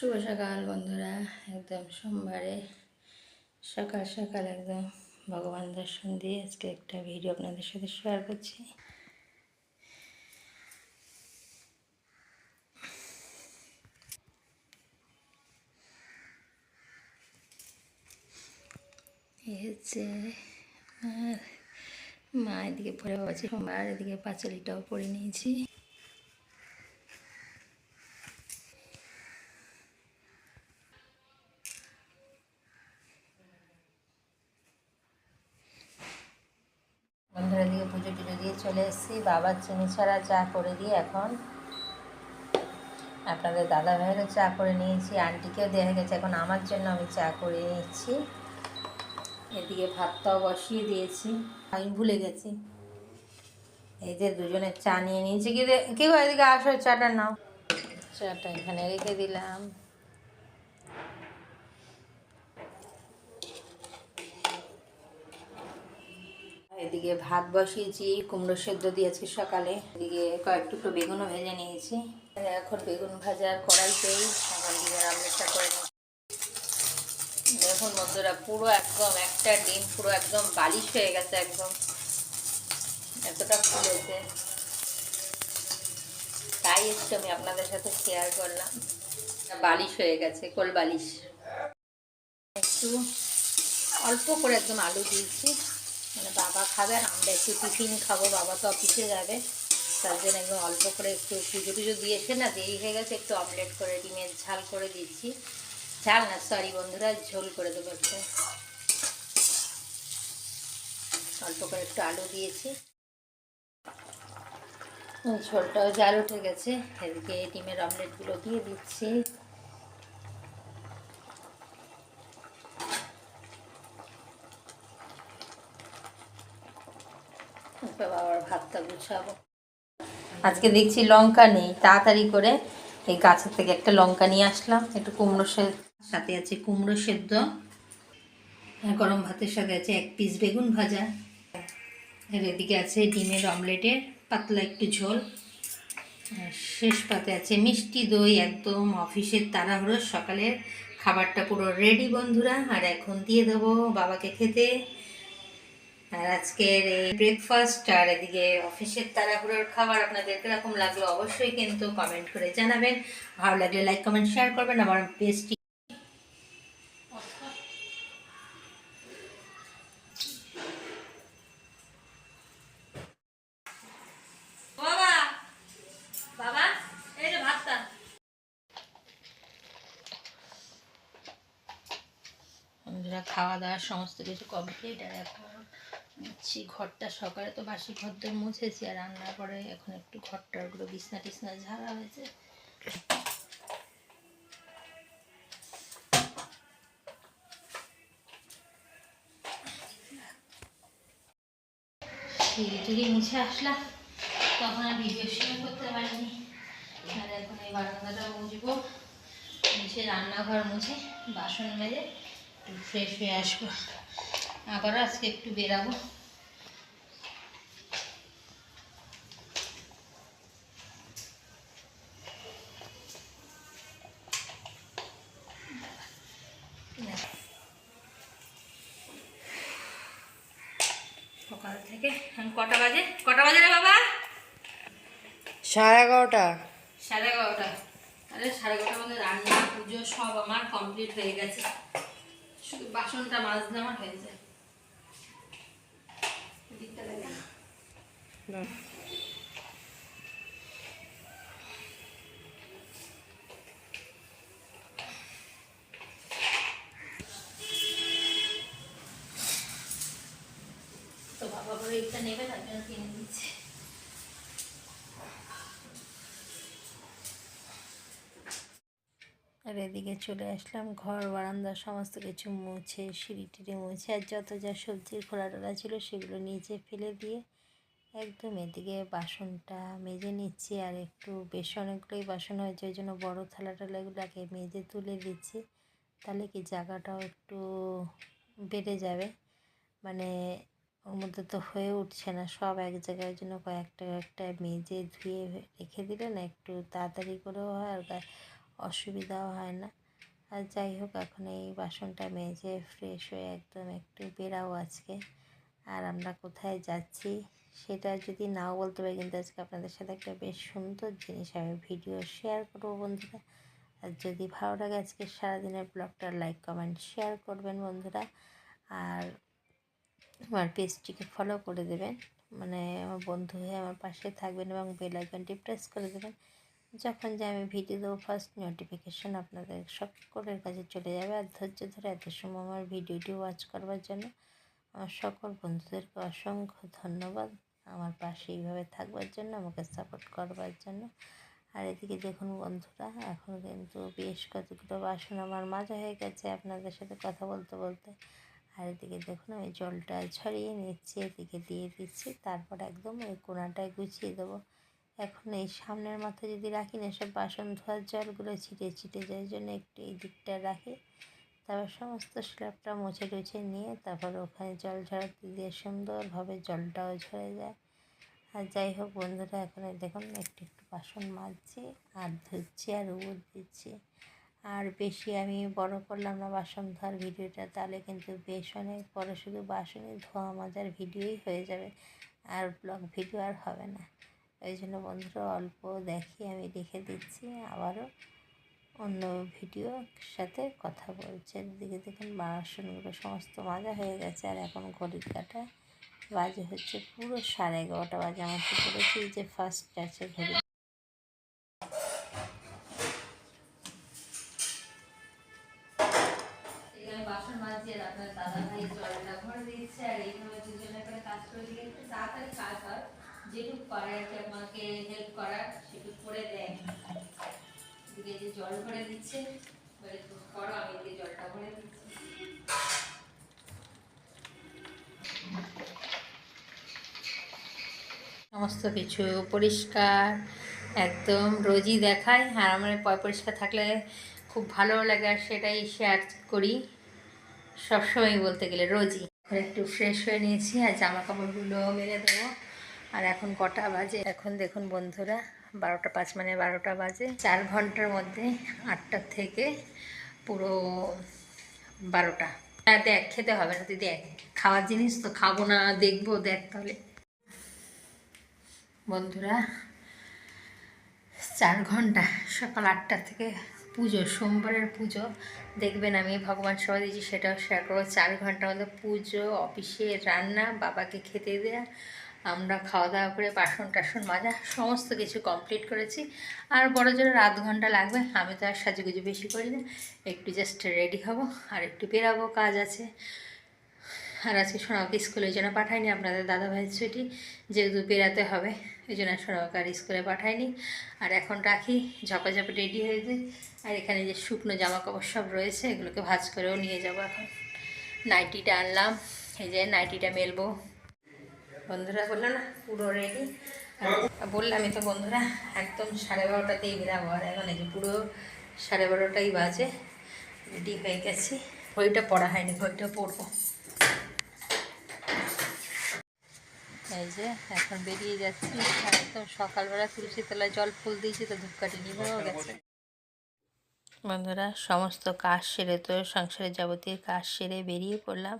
শুভ সকাল বন্ধুরা, একদম সোমবারে সকাল সকাল একদম ভগবান দর্শন দিয়ে আজকে একটা ভিডিও আপনাদের সাথে শেয়ার করছি। হচ্ছে মা এদিকে পরে বাবাছি সোমবার, এদিকে পাঁচালিটাও পরে নিয়েছি বন্ধুরা দিয়ে পুজো টুজো দিয়ে চলে এসেছি বাবার চিনি ছাড়া চা করে দিয়ে এখন আপনাদের দাদা ভাইয়েরও চা করে নিয়েছি, আন্টিকেও দেওয়া গেছে, এখন আমার জন্য আমি চা করে নিচ্ছি। এদিকে ভাতটাও বসিয়ে দিয়েছি, আমি ভুলে গেছি। এই যে দুজনের চা নিয়ে নিয়েছি, কি রে কি এদিকে আসো চাটা নাও। চাটা এখানে রেখে দিলাম। এদিকে ভাত বসিয়েছি, কুমড়ো সেদ্ধ দিয়েছি সকালে। এদিকে কয়েক টুকরো বেগুনও ভেজে নিয়েছি। এখন বেগুন ভাজার কড়াইতেই এখন ডিমের আমলেটটা করে নিচ্ছি। দেখুন বন্ধুরা, পুরো একদম একটা ডিম, পুরো একদম বালিশ হয়ে গেছে একদম। এতটা ফুলেছে। তাই একটু আমি আপনাদের সাথে শেয়ার করলাম। বালিশ হয়ে গেছে, কোল বালিশ। একটু অল্প করে একদম আলু দিয়েছি। মানে বাবা খাবে আর আমরা একটু টিফিন খাব, বাবা তো অফিসে যাবে। তার জন্য একদম অল্প করে একটু পুজো টুজো দিয়েছে না, দেরি হয়ে গেছে, একটু অমলেট করে, ডিমের ঝাল করে দিচ্ছি। ঝাল না সরি বন্ধুরা, ঝোল করে দেবো একটু। অল্প করে একটু আলু দিয়েছি। ঝোলটাও জাল উঠে গেছে, এদিকে ডিমের অমলেটগুলো দিয়ে দিচ্ছি বাবার ভাতটা গুছাবো। আজকে দেখছি লঙ্কা নেই, তাড়াতাড়ি করে এই গাছের থেকে একটা লঙ্কা নিয়ে আসলাম, একটু কুমড়ো সাথে আছে কুমড়ো সেদ্ধ গরম ভাতের সাথে আছে এক পিস বেগুন ভাজা। আর এদিকে আছে ডিমের অমলেটের পাতলা একটু ঝোল। শেষ পাতে আছে মিষ্টি দই, একদম অফিসের তাড়াহুড়ো সকালের খাবারটা পুরো রেডি বন্ধুরা, আর এখন দিয়ে দেবো বাবাকে খেতে। আর আজকের এই ব্রেকফাস্ট আর এদিকে অফিসের তাড়াহুড়োর খাবার আপনাদের কীরকম লাগল অবশ্যই কিন্তু কমেন্ট করে জানাবেন। ভালো লাগলে লাইক কমেন্ট শেয়ার করবেন। আমার পেজটি খাওয়া দাওয়া সমস্ত কিছু কমপ্লিট আর এখন মুছছি ঘরটা সকালে তো বাসি ঘরটা মুছেছি আর রান্নার পরে এখন একটু ঘরটার ওগুলো বিছনা টিছনা ঝাড়া হয়েছে। টিড়ি মুছে আসলাম। তখন আর ভিডিও শেয়ার করতে পারিনি। আর এখন এই বারান্দাটা মুছবো। মুছে রান্নাঘর মুছে, বাসন মেজে একটু ফ্রেশ হয়ে আসব। আবারও আজকে একটু বেরাবো। সকাল থেকে কটা বাজে? কটা বাজে রে বাবা? সাড়ে এগারোটা। সাড়ে এগারোটা। আরে সাড়ে এগারোটার মধ্যে রান্না পুজো সব আমার কমপ্লিট হয়ে গেছে। শুধু বাসনটা মাজলে আমার হয়ে যায় এদিকটা লাগে না। তো বাবা করে এটা নেবে তার জন্য কিনে দিচ্ছে। আর এদিকে চলে আসলাম ঘর বারান্দা সমস্ত কিছু মুছে সিঁড়ি টিড়ি মুছে আর যত যা সবজির খোলা টোলা ছিল সেগুলো নিচে ফেলে দিয়ে একদম এদিকে বাসনটা মেজে নিচ্ছি আর একটু বেশ অনেকগুলোই বাসন হয়েছে, ওই জন্য বড়ো থালা টালাগুলোকে মেজে তুলে দিচ্ছি। তাহলে কি জায়গাটাও একটু বেড়ে যাবে। মানে ওর মধ্যে তো হয়ে উঠছে না, সব এক জায়গায় জন্য কয়েকটা একটা মেজে ধুয়ে রেখে দিলে না একটু তাড়াতাড়ি করেও হয় আর অসুবিধাও হয় না। আর যাই হোক, এখন এই বাসনটা মেজে ফ্রেশ হয়ে একদম একটু বেরাও আজকে। আর আমরা কোথায় যাচ্ছি? সেটা যদি নাও বলতে পারি, কিন্তু আজকে আপনাদের সাথে একটা বেশ সুন্দর জিনিস আমি ভিডিও শেয়ার করব বন্ধুরা। আর যদি ভালো লাগে আজকে সারাদিনের ব্লগটা লাইক কমেন্ট শেয়ার করবেন বন্ধুরা। আর আমার পেজটিকে ফলো করে দেবেন। মানে আমার বন্ধু হয়ে আমার পাশে থাকবেন এবং বেল আইকনটি প্রেস করে দেবেন। যখন যে আমি ভিডিও দেবো ফার্স্ট নোটিফিকেশান আপনাদের সকলের কাছে চলে যাবে। আর ধৈর্য ধরে এত সময় আমার ভিডিওটি ওয়াচ করবার জন্য। সকল বন্ধুদেরকে অসংখ্য ধন্যবাদ। আমার পাশে এইভাবে থাকবার জন্য, আমাকে সাপোর্ট করবার জন্য। আর এদিকে দেখুন বন্ধুরা, এখন কিন্তু বেশ কতগুলো বাসন আমার মাজা হয়ে গেছে আপনাদের সাথে কথা বলতে বলতে। আর এদিকে দেখুন আমি জলটা ছড়িয়ে নিচ্ছি, এদিকে দিয়ে দিচ্ছি, তারপর একদম ওই কোনাটায় গুছিয়ে দেবো। এখন এই সামনের মাথায় যদি রাখি না, সব বাসন ধোয়ার জলগুলো ছিটে ছিটে যায় জন্য একটু এই দিকটা রাখি। তারপর সমস্ত স্ল্যাবটা মুছে টুছে নিয়ে তারপর ওখানে জল ঝরাতে দিয়ে সুন্দরভাবে জলটাও ঝরে যায়। আর যাই হোক বন্ধুরা, এখন দেখুন একটু একটু বাসন মাজছি, আর ধুচ্ছি, আর উবুর দিচ্ছি। আর বেশি আমি বড় করলাম না বাসন ধোয়ার ভিডিওটা, তাহলে কিন্তু বেশ অনেক বড় শুধু বাসনে ধোয়া মাজার ভিডিওই হয়ে যাবে, আর ব্লগ ভিডিও আর হবে না। ওই জন্য বন্ধুরা অল্প দেখি আমি রেখে দিচ্ছি আবারও। অন্য ভিডিওর সাথে কথা বলছে। এদিকে দেখুন বাসনগুলো সমস্ত মাজা হয়ে গেছে আর এখন ঘড়ির কাটা বাজে হচ্ছে পুরো সাড়ে এগারোটা বাজে। আমার তো করেছি? যে ফার্স্ট আছে ঘড়ি। বাসন মাজছি আর কি আমাকে হেল্প করার, সেটুকু করে দেয়। যে জল ভরে দিচ্ছে করো, আমি এদিকে জলটা ভরে দিচ্ছি। সমস্ত কিছু পরিষ্কার, একদম রোজই দেখায় আর আমার পরিষ্কার থাকলে খুব ভালো লাগে, আর সেটাই শেয়ার করি। সবসময় বলতে গেলে রোজই। একটু ফ্রেশ হয়ে নিয়েছি, আর জামা কাপড়গুলো মেলে দেবো। আর এখন কটা বাজে? এখন দেখুন বন্ধুরা বারোটা পাঁচ মানে বারোটা বাজে। চার ঘণ্টার মধ্যে আটটা থেকে পুরো বারোটা। হ্যাঁ দেখ খেতে হবে না তুই দেখ খাওয়ার জিনিস তো খাব না, দেখব, দেখ তাহলে। বন্ধুরা, চার ঘণ্টা, সকাল আটটা থেকে পুজো, সোমবারের পুজো। দেখবেন আমি, ভগবান সবাই দিয়েছি, সেটাও শেয়ার করব। চার ঘণ্টার মধ্যে পুজো, অফিসে রান্না, বাবাকে খেতে দেয়া আমরা খাওয়া দাওয়া করে বাসন টাসন মাজা, সমস্ত কিছু কমপ্লিট করেছি। আর বড় জোর আধ ঘণ্টা লাগবে, আমি তো আর সাজুগুজু বেশি করি না। একটু জাস্ট রেডি হব, আর একটু বেরাবো, কাজ আছে। আর আজকে সোনাকে স্কুলে ওই জন্য পাঠাইনি, আপনাদের দাদা ভাইয়ের ছুটি, যেহেতু বেরাতে হবে ওই জন্য সোনাকে আর স্কুলে পাঠাইনি। আর এখন রাখি, ঝপাঝপে রেডি হয়ে যায় আর এখানে যে শুকনো জামা কাপড় সব রয়েছে, এগুলোকে ভাজ করেও নিয়ে যাব এখন। নাইটিটা আনলাম, এই যে নাইটিটা মেলবো। বন্ধুরা, বললাম না, পুরো রেডি বললামই তো বন্ধুরা, একদম সাড়ে বারোটাতেই বেরাবো। আর এখন এই যে পুরো সাড়ে বারোটাই বাজে রেডি হয়ে গেছি। ঘড়িটা পড়া হয়নি ঘড়িটা পড়ব। এই যে এখন বেরিয়ে যাচ্ছি। একদম সকালবেলা তুলসী তলায় জল ফুল দিয়েছি, তো ধূপকাঠি নিভেও গেছে। বন্ধুরা, সমস্ত কাজ সেরে তো সংসারের যাবতীয় কাজ সেরে বেরিয়ে পড়লাম।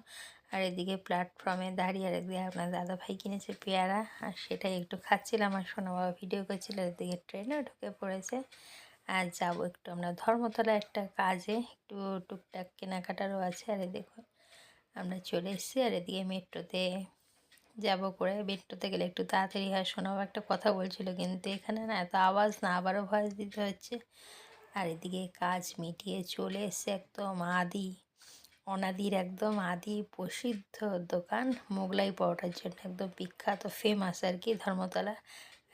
আর এদিকে প্ল্যাটফর্মে দাঁড়িয়ে আর একদিকে আপনার দাদা ভাই কিনেছে পেয়ারা, আর সেটাই একটু খাচ্ছিলাম আর সোনা বাবা ভিডিও করছিল, এদিকে ট্রেনেও ঢুকে পড়েছে। আর যাব একটু আমরা ধর্মতলা একটা কাজে, একটু টুকটাক কেনাকাটারও আছে, আর দেখুন আমরা চলে এসেছি, আর এদিকে মেট্রোতে যাব করে। মেট্রোতে গেলে একটু তাড়াতাড়ি হয় শোনাবো একটা কথা বলছিল, কিন্তু এখানে না এত আওয়াজ না, আবারও ভয়েস দিতে হচ্ছে। আর এদিকে কাজ মিটিয়ে চলে এসছে একদম আদি অনাদির একদম আদি প্রসিদ্ধ দোকান মোগলাই পরোটার জন্য একদম বিখ্যাত ফেমাস আর কি ধর্মতলা।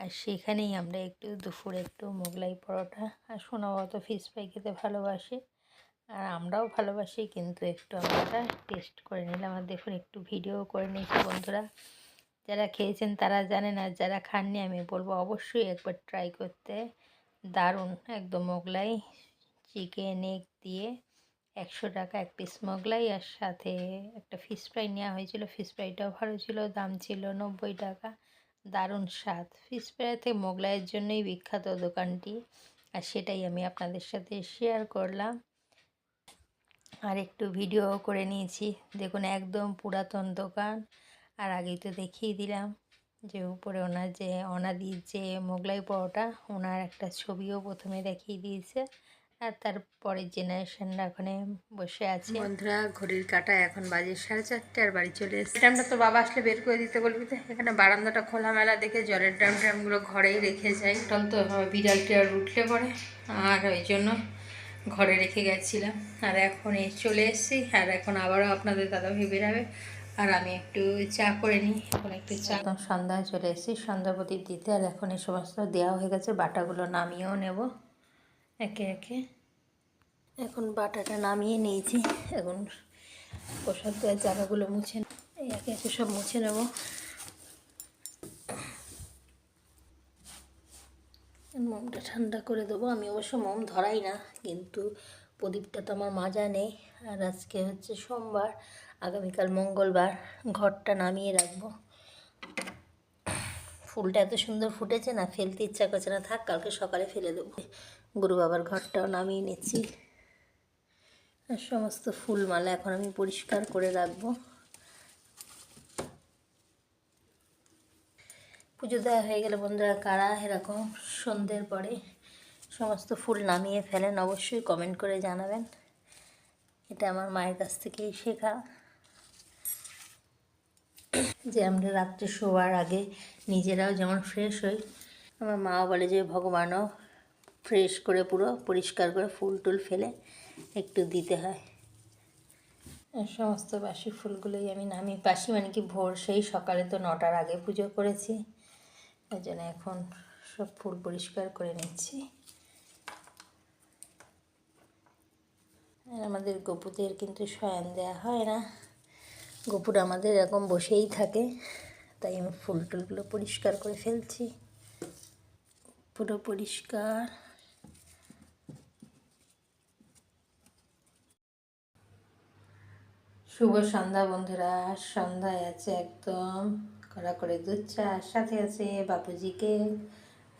আর সেখানেই আমরা একটু দুপুরে একটু মোগলাই পরোটা আর শোনাবো তো ফিশ ফ্রাই খেতে ভালোবাসে। আর আমরাও ভালোবাসি, কিন্তু একটু আমরা টেস্ট করে নিলাম আর দেখুন একটু ভিডিও করে নিয়েছি বন্ধুরা। যারা খেয়েছেন তারা জানেন আর যারা খাননি আমি বলব অবশ্যই একবার ট্রাই করতে দারুণ একদম মোগলাই চিকেন এগ দিয়ে একশো টাকা এক পিস মোগলাই আর সাথে একটা ফিশ ফ্রাই নেওয়া হয়েছিল। ফিশ ফ্রাইটাও ভালো ছিল, দাম ছিল নব্বই টাকা। দারুণ স্বাদ। ফিশ ফ্রাইতে মোগলাইয়ের জন্যই বিখ্যাত দোকানটি। আর সেটাই আমি আপনাদের সাথে শেয়ার করলাম। আর একটু ভিডিও করে নিয়েছি। দেখুন, একদম পুরাতন দোকান। আর আগেই তো দেখিয়ে দিলাম যে উপরে ওনার যে, অনাদির যে মোগলাই পরোটা, ওনার একটা ছবিও প্রথমে দেখিয়ে দিয়েছে। আর তার পরের জেনারেশনরা ওখানে বসে আছে। বন্ধুরা ঘড়ির কাটা এখন বাজে সাড়ে চারটে আর বাড়ি চলে এসেছে। টাইমটা তো বাবা আসলে বের করে দিতে বলবি তো এখানে বারান্দাটা খোলামেলা দেখে জলের ড্রাম ড্রামগুলো ঘরেই রেখে যাই টল তো বিড়াল টিড়াল উঠলে পরে। আর ওই জন্য ঘরে রেখে গেছিলাম। আর এখন এই চলে এসেছি। আর এখন আবারও আপনাদের দাদা ভাই বেরাবে। আর আমি একটু চা করে নিই। এখন একটু চা একদম সন্ধ্যায় চলে এসেছি। সন্ধ্যা প্রদীপ দিতে। আর এখন এই সমস্ত দেওয়া হয়ে গেছে। বাটাগুলো নামিয়েও নেব। একে একে। এখন বাটাটা নামিয়ে নিয়েছি। এখন প্রসাদ দেওয়ার জায়গাগুলো মুছে একে একে সব মুছে নেব। মোমটা ঠান্ডা করে দেবো। আমি অবশ্য মোম ধরাই না, কিন্তু প্রদীপটা তো আমার মাজা নেই। আর আজকে হচ্ছে সোমবার, আগামীকাল মঙ্গলবার। ঘরটা নামিয়ে রাখব। ফুলটা এত সুন্দর ফুটেছে না, ফেলতে ইচ্ছা করছে না। থাক, কালকে সকালে ফেলে দেবো। গুরু বাবার ঘরটাও নামিয়ে নিচ্ছি। আর সমস্ত ফুলমালা এখন আমি পরিষ্কার করে রাখব। পুজো দেওয়া হয়ে গেলে বন্ধুরা কারা এরকম সন্ধ্যের পরে সমস্ত ফুল নামিয়ে ফেলেন অবশ্যই কমেন্ট করে জানাবেন। এটা আমার মায়ের কাছ থেকেই শেখা। যে আমরা রাত্রে শোয়ার আগে নিজেরাও যেমন ফ্রেশ হই, আমার মাও বলে যে, ভগবানও ফ্রেশ করে পুরো পরিষ্কার করে ফুল টুল ফেলে একটু দিতে হয়। সমস্ত বাসি ফুলগুলোই আমি নামি বাসি মানে কি ভোর, সেই সকালে তো নটার আগে পুজো করেছি। ওই জন্য এখন সব ফুল পরিষ্কার করে নিচ্ছি। আর আমাদের গপুদের কিন্তু শয়ন দেওয়া হয় না। গপুর আমাদের এরকম বসেই থাকে, তাই আমি ফুল টুলগুলো পরিষ্কার করে ফেলছি। পুরো পরিষ্কার। শুভ সন্ধ্যা বন্ধুরা, সন্ধ্যায় আছে একদম। কড়া করে দুধ চা আর সাথে আছে বাপুজিকে।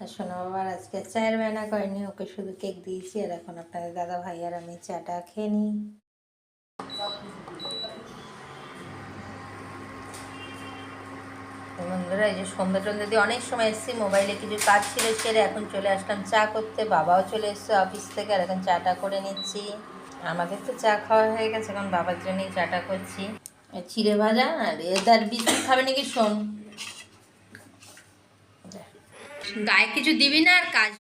আর সোনা বাবার আজকে চায়ের বায়না করেনি, ওকে শুধু কেক দিয়েছি। আর এখন আপনাদের দাদা ভাই আর আমি চাটা খেয়ে নিই। বন্ধুরা, এই যে সন্ধ্যা টন্ধা দিয়ে অনেক সময় এসেছি, মোবাইলে কিছু কাজ ছিল ছেড়ে এখন চলে আসলাম চা করতে। বাবাও চলে এসছে অফিস থেকে, আর এখন চাটা করে নিচ্ছি। আমাদের তো চা খাওয়া হয়ে গেছে, এখন বাবার জন্যই চাটা করছি। চিড়ে ভাজা আর এদার বিস্কুট খাবে নাকি শোন। গায়ে কিছু দিবি না আর কাজ।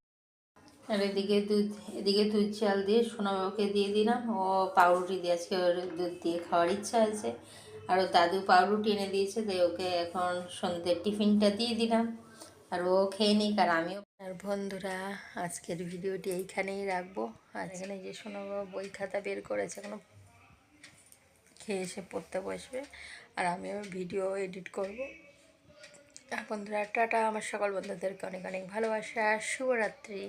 আর এদিকে দুধ এদিকে দুধ চাল দিয়ে সোনাবাবুকে দিয়ে দিলাম, ও পাউরুটি দিয়ে আজকে ওর দুধ দিয়ে খাওয়ার ইচ্ছা আছে। আর ও দাদু পাউরুটি এনে দিয়েছে, তাই ওকে এখন সন্ধ্যের টিফিনটা দিয়ে দিলাম। আর ও খেয়ে নিক আর আমিও আর বন্ধুরা আজকের ভিডিওটি এইখানেই রাখব। আর এখানে যে শোনো বই খাতা বের করেছে এখনও খেয়ে এসে পড়তে বসবে। আর আমিও ভিডিও এডিট করব। আর বন্ধুরা টাটা। আমার সকল বন্ধুদেরকে অনেক অনেক ভালোবাসা। শুভরাত্রি।